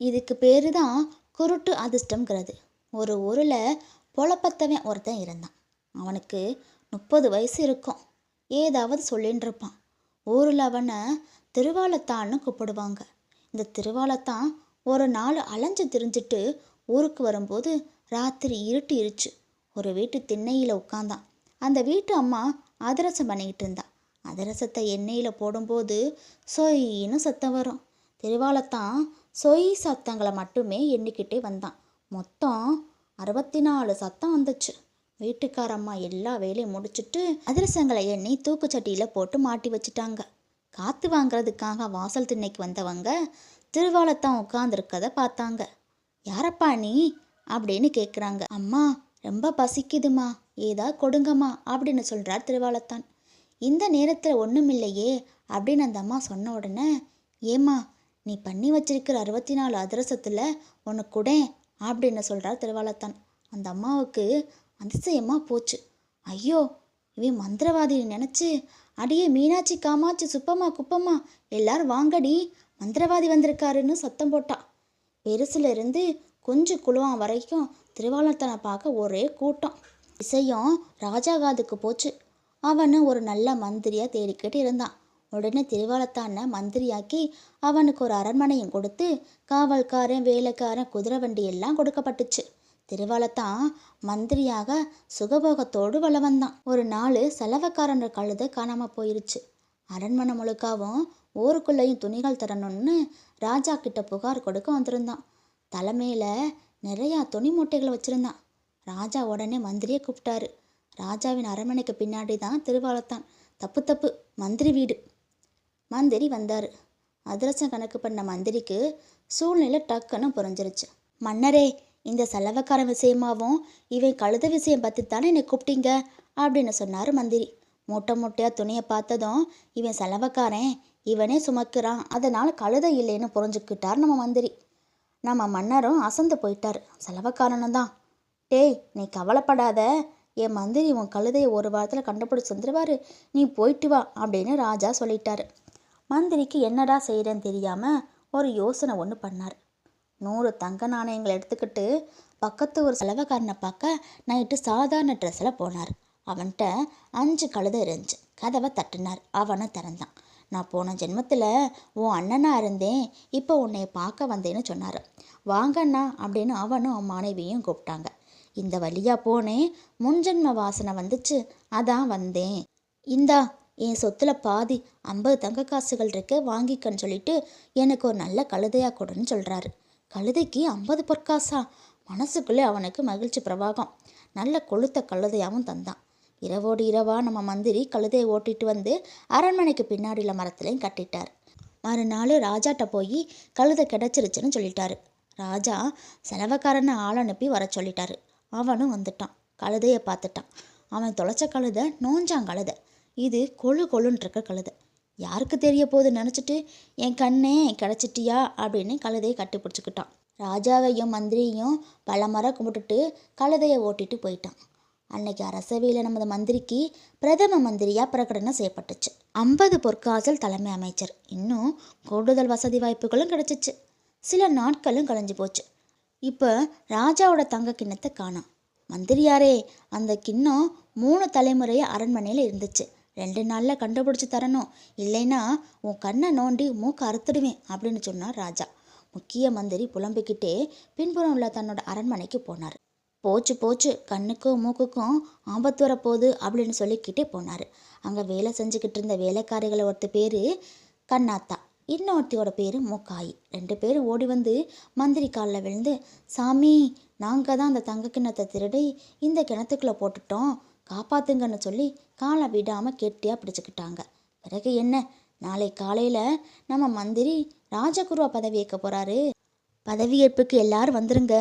இதுக்கு பேர் தான் குருட்டு அதிர்ஷ்டம்ங்கிறது. ஒரு ஊரில் பொழப்பத்தவன் ஒருத்தன் இருந்தான். அவனுக்கு முப்பது வயசு இருக்கும். ஏதாவது சொல்லின்னு இருப்பான். ஊரில் அவனை திருவாலத்தான்னு கூப்பிடுவாங்க. இந்த திருவாலத்தான் ஒரு நாள் அலைஞ்சு திரிஞ்சிட்டு ஊருக்கு வரும்போது ராத்திரி இருட்டிருச்சு ஒரு வீட்டு திண்ணையில் உட்காந்தான் அந்த வீட்டு அம்மா அதிரசம் பண்ணிக்கிட்டு இருந்தா. அதிரசத்தை எண்ணெயில் போடும்போது சொயின்னு சத்தம் வரும். திருவாலத்தான் சொய் சத்தங்களை மட்டுமே எண்ணிக்கிட்டே வந்தான். மொத்தம் அறுபத்தி நாலு சத்தம் வந்துச்சு. வீட்டுக்காரம்மா எல்லா வேலையும் முடிச்சுட்டு அதிரசங்களை எண்ணி தூக்குச்சட்டியில் போட்டு மாட்டி வச்சிட்டாங்க. காற்று வாங்குறதுக்காக வாசல் திண்ணைக்கு வந்தவங்க திருவாளத்தான் உட்காந்துருக்கத பார்த்தாங்க. யாரப்பா நீ? அப்படின்னு கேட்குறாங்க அம்மா ரொம்ப பசிக்குதுமா. ஏதா கொடுங்கம்மா அப்படின்னு சொல்கிறார் திருவாளத்தான் இந்த நேரத்தில் ஒன்றுமில்லையே அப்படின்னு அந்த அம்மா சொன்ன உடனே ஏம்மா நீ பண்ணி வச்சிருக்கிற அறுபத்தி நாலு அதிரசத்தில் உனக்கு குடேன் அப்படின்னு சொல்கிறார் திருவாளத்தான். அந்த அம்மாவுக்கு அதிசயமாக போச்சு. ஐயோ இவன் மந்திரவாதின்னு நினச்சி அடியே மீனாட்சி காமாட்சி சுப்பம்மா குப்பம்மா எல்லாரும் வாங்கடி மந்திரவாதி வந்திருக்காருன்னு சத்தம் போட்டா. பெருசுல இருந்து கொஞ்சம் குழுவான் வரைக்கும் திருவாலத்தனை பார்க்க ஒரே கூட்டம். இசையும் ராஜா காதுக்கு போச்சு. அவனு ஒரு நல்ல மந்திரியா தேடிக்கிட்டு இருந்தான். உடனே திருவாளத்தான மந்திரியாக்கி அவனுக்கு ஒரு அரண்மனையும் கொடுத்து காவல்காரன் வேலைக்காரன் குதிரை வண்டி எல்லாம் கொடுக்கப்பட்டுச்சு. திருவாளத்தான் மந்திரியாக சுகபோகத்தோடு வள வந்தான் ஒரு நாள் செலவக்காரன் கழுதை காணாம போயிருச்சு. அரண்மனை முழுக்காவும் ஊருக்குள்ளேயும் துணிகள் தரணும்னு ராஜா கிட்ட புகார் கொடுக்க வந்திருந்தான். தலைமையில நிறையா துணி மூட்டைகளை வச்சிருந்தான். ராஜா உடனே மந்திரியை கூப்பிட்டாரு. ராஜாவின் அரண்மனைக்கு பின்னாடி தான் திருவாளத்தான். தப்பு தப்பு மந்திரி வீடு. மந்திரி வந்தார். அதிரசம் கணக்கு பண்ண மந்திரிக்கு சூழ்நிலை டக்குன்னு புரிஞ்சிருச்சு. மன்னரே இந்த செலவக்கார விஷயமாவும் இவன் கழுத விஷயம் பற்றி தானே என்னை கூப்பிட்டீங்க? அப்படின்னு சொன்னார் மந்திரி. மூட்டை மூட்டையாக துணியை பார்த்ததும் இவன் செலவக்காரன் இவனே சுமக்கிறான் அதனால் கழுதை இல்லைன்னு புரிஞ்சுக்கிட்டார் நம்ம மந்திரி. நம்ம மன்னரும் அசந்து போயிட்டார். செலவக்காரனும் தான். டேய் நீ கவலைப்படாத. என் மந்திரி உன் கழுதையை ஒரு வாரத்தில் கண்டுபிடிச்சி வந்துடுவார் நீ போயிட்டு வா அப்படின்னு ராஜா சொல்லிட்டாரு. மந்திரிக்கு என்னடா செய்கிறேன்னு தெரியாமல் ஒரு யோசனை ஒன்று பண்ணார். நூறு தங்க நாணயங்களை எடுத்துக்கிட்டு பக்கத்து ஒரு செலவக்காரனை பார்க்க நைட்டு சாதாரண ட்ரெஸ்ஸில் போனார். அவன்கிட்ட அஞ்சு கழுதை இருந்துச்சு. கதவை தட்டினார். அவனும் திறந்தான். நான் போன ஜென்மத்தில் உன் அண்ணனாக இருந்தேன். இப்போ உன்னை பார்க்க வந்தேன்னு சொன்னார். வாங்கண்ணா அப்படின்னு அவனும் அவன் மாணவியும் கூப்பிட்டாங்க. இந்த வழியா போனேன். முன்ஜென்ம வாசனை வந்துச்சு. அதான் வந்தேன். இந்தா என் சொத்துல பாதி ஐம்பது தங்க காசுகள் இருக்கு வாங்கிக்கன்னு சொல்லிட்டு எனக்கு ஒரு நல்ல கழுதையாக கொடுன்னு சொல்கிறாரு கழுதைக்கு ஐம்பது பொற்காசா? மனசுக்குள்ளே அவனுக்கு மகிழ்ச்சி பிரவாகம். நல்ல கொளுத்த கழுதையாகவும் தந்தான். இரவோடு இரவாக நம்ம மந்திரி கழுதையை ஓட்டிட்டு வந்து அரண்மனைக்கு பின்னாடியில் மரத்துலையும் கட்டிட்டார். மறுநாள் ராஜாட்ட போய் கழுதை கிடச்சிருச்சுன்னு சொல்லிட்டாரு. ராஜா செலவக்காரனை ஆள் அனுப்பி வர சொல்லிட்டாரு. அவனும் வந்துட்டான். கழுதையை பார்த்துட்டான். அவன் தொலைச்ச கழுதை நோஞ்சான் கழுதை. இது கொழு கொழுன்றிருக்க கழுதை. யாருக்கு தெரிய போகுது நினச்சிட்டு என் கண்ணே கிடச்சிட்டியா? அப்படின்னு கழுதையை கட்டி பிடிச்சிக்கிட்டான். ராஜாவையும் மந்திரியையும் பல மரம் கும்பிட்டுட்டு கழுதையை ஓட்டிட்டு போயிட்டான். அன்னைக்கு அரசவையில் நமது மந்திரிக்கு பிரதம மந்திரியாக பிரகடனம் செய்யப்பட்டுச்சு. ஐம்பது பொற்காசல் தலைமை அமைச்சர். இன்னும் கூடுதல் வசதி வாய்ப்புகளும் கிடைச்சிச்சு. சில நாட்களும் கலைஞ்சு போச்சு. இப்போ ராஜாவோட தங்க கிண்ணத்தை காணோம். மந்திரியாரே அந்த கிண்ணம் மூணு தலைமுறைய அரண்மனையில் இருந்துச்சு. ரெண்டு நாளில் கண்டுபிடிச்சி தரணும். இல்லைன்னா உன் கண்ணை நோண்டி மூக்க அறுத்துடுவேன் அப்படின்னு சொன்னார் ராஜா. முக்கிய மந்திரி புலம்பிக்கிட்டே பின்புறம் உள்ள தன்னோட அரண்மனைக்கு போனார். போச்சு போச்சு. கண்ணுக்கும் மூக்குக்கும் ஆபத்து வரப்போகுது அப்படின்னு சொல்லிக்கிட்டே போனார். அங்கே வேலை செஞ்சுக்கிட்டு இருந்த வேலைக்காரிகளை ஒருத்த பேர் கண்ணாத்தா. இன்னொருத்தியோட பேர் மூக்காயி. ரெண்டு பேரும் ஓடி வந்து மந்திரி காலில் விழுந்து சாமி நாங்கள் தான் அந்த தங்க கிணத்தை திருடி இந்த கிணத்துக்குள்ளே போட்டுட்டோம். காப்பாத்துங்கன்னு சொல்லி காலை விடாமல் கெட்டியாக பிடிச்சிக்கிட்டாங்க. பிறகு என்ன? நாளை காலையில் நம்ம மந்திரி ராஜகுருவா பதவி ஏற்க போகிறாரு பதவியேற்புக்கு எல்லாரும் வந்துருங்க.